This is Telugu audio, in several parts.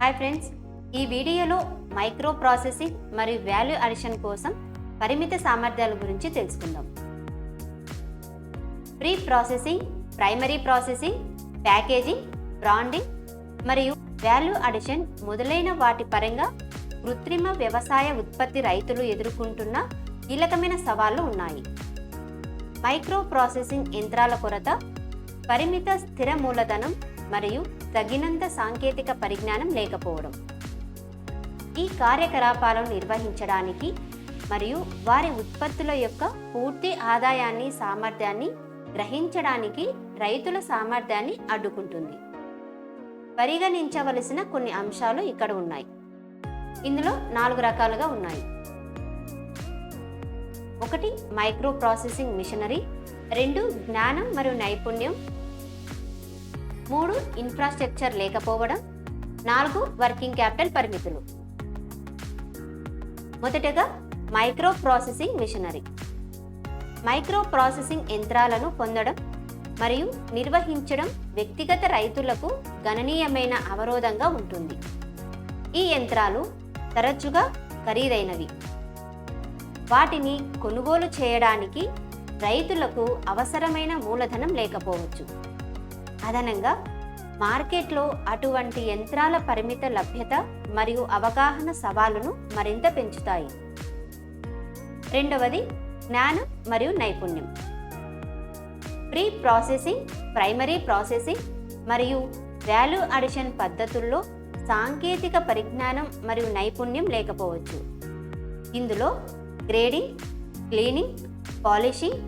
హాయ్ ఫ్రెండ్స్ ఈ వీడియోలో మైక్రో ప్రాసెసింగ్ మరియు వాల్యూ అడిషన్ కోసం పరిమిత సామర్థ్యాల గురించి తెలుసుకుందాం. Pre processing primary processing packaging branding మరియు వాల్యూ అడిషన్ మొదలైన వాటి పరంగా కృత్రిమ వ్యవసాయ ఉత్పత్తి రైతులు ఎదుర్కొంటున్న కీలకమైన సవాళ్ళు ఉన్నాయి. మైక్రో ప్రాసెసింగ్ యంత్రాల కొరత పరిమిత స్థిర మూలధనం మరియు తగినంత సాంకేతిక పరిజ్ఞానం లేకపోవడం. ఈ కార్యకలాపాలను నిర్వహించడానికి మరియు వారి ఉత్పత్తుల యొక్క పూర్తి ఆదాయాన్ని సామర్థ్యాన్ని గ్రహించడానికి రైతుల సామర్థ్యాన్ని అడ్డుకుంటుంది. పరిగణించవలసిన కొన్ని అంశాలు ఇక్కడ ఉన్నాయి. ఇందులో నాలుగు రకాలుగా ఉన్నాయి. ఒకటి మైక్రో ప్రాసెసింగ్ మిషనరీ రెండు జ్ఞానం మరియు నైపుణ్యం మూడు ఇన్ఫ్రాస్ట్రక్చర్ లేకపోవడం. నాలుగు వర్కింగ్ క్యాపిటల్ పరిమితులు. మొదటగా micro processing machinery micro processing యంత్రాలను పొందడం మరియు నిర్వహించడం వ్యక్తిగత రైతులకు గణనీయమైన అవరోధంగా ఉంటుంది. ఈ యంత్రాలు తరచుగా ఖరీదైనవి. వాటిని కొనుగోలు చేయడానికి రైతులకు అవసరమైన మూలధనం లేకపోవచ్చు. అదనంగా మార్కెట్లో అటువంటి యంత్రాల పరిమిత లభ్యత మరియు అవగాహన సవాలును మరింత పెంచుతాయి. రెండవది జ్ఞానం మరియు నైపుణ్యం. ప్రీ ప్రాసెసింగ్ ప్రైమరీ ప్రాసెసింగ్ మరియు వాల్యూ అడిషన్ పద్ధతుల్లో సాంకేతిక పరిజ్ఞానం మరియు నైపుణ్యం లేకపోవచ్చు. ఇందులో grading cleaning polishing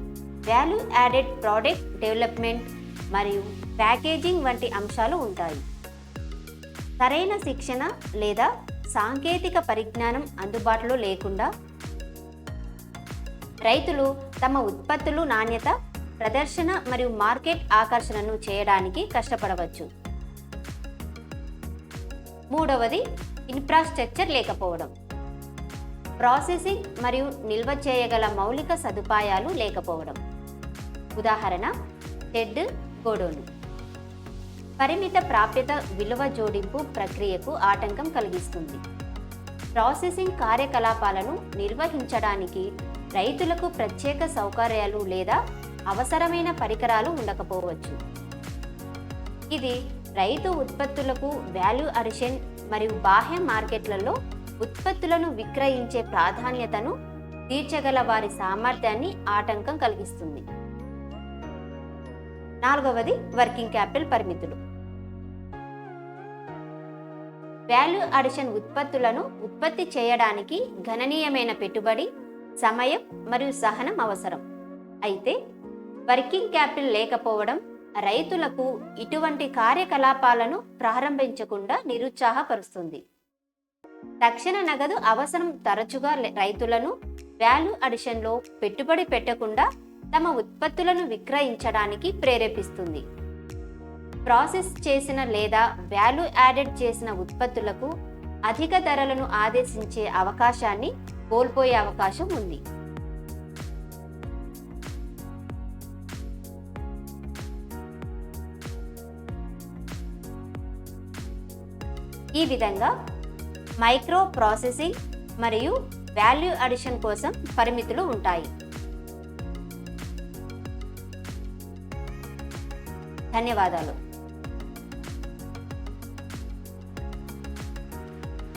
value added product development మరియు ప్యాకేజింగ్ వంటి అంశాలు ఉంటాయి. సరైన శిక్షణ లేదా సాంకేతిక పరిజ్ఞానం అందుబాటులో లేకుండా రైతులు తమ ఉత్పత్తులు నాణ్యత ప్రదర్శన మరియు మార్కెట్ ఆకర్షణను చేయడానికి కష్టపడవచ్చు. మూడవది ఇన్ఫ్రాస్ట్రక్చర్ లేకపోవడం. ప్రాసెసింగ్ మరియు నిల్వ చేయగల మౌలిక సదుపాయాలు లేకపోవడం. ఉదాహరణ టెడ్ గోడోలు పరిమిత ప్రాప్యత విలువ జోడింపు ప్రక్రియకు ఆటంకం కలిగిస్తుంది. ప్రాసెసింగ్ కార్యకలాపాలను నిర్వహించడానికి రైతులకు ప్రత్యేక సౌకర్యాలు లేదా అవసరమైన పరికరాలు ఉండకపోవచ్చు. ఇది రైతు ఉత్పత్తులకు వాల్యూ అడిషన్ మరియు బాహ్య మార్కెట్లలో ఉత్పత్తులను విక్రయించే ప్రాధాన్యతను తీర్చగల వారి సామర్థ్యాన్ని ఆటంకం కలిగిస్తుంది. నాలుగవది వర్కింగ్ క్యాపిటల్ పరిమితులు. వాల్యూ అడిషన్ ఉత్పత్తులను ఉత్పత్తి చేయడానికి గణనీయమైన పెట్టుబడి సమయం మరియు సహనం అవసరం. అయితే వర్కింగ్ క్యాపిటల్ లేకపోవడం రైతులకు ఇటువంటి కార్యకలాపాలను ప్రారంభించకుండా నిరుత్సాహపరుస్తుంది. తక్షణ నగదు అవసరం తరచుగా రైతులను వాల్యూ అడిషన్లో పెట్టుబడి పెట్టకుండా తమ ఉత్పత్తులను విక్రయించడానికి ప్రేరేపిస్తుంది. ప్రాసెస్ చేసిన లేదా వాల్యూ యాడెడ్ చేసిన ఉత్పత్తులకు అధిక ధరలను ఆదేశించే అవకాశాన్ని కోల్పోయే అవకాశం ఉంది. ఈ విధంగా మైక్రో ప్రాసెసింగ్ మరియు వాల్యూ అడిషన్ కోసం పరిమితులు ఉంటాయి. ధన్యవాదాలు.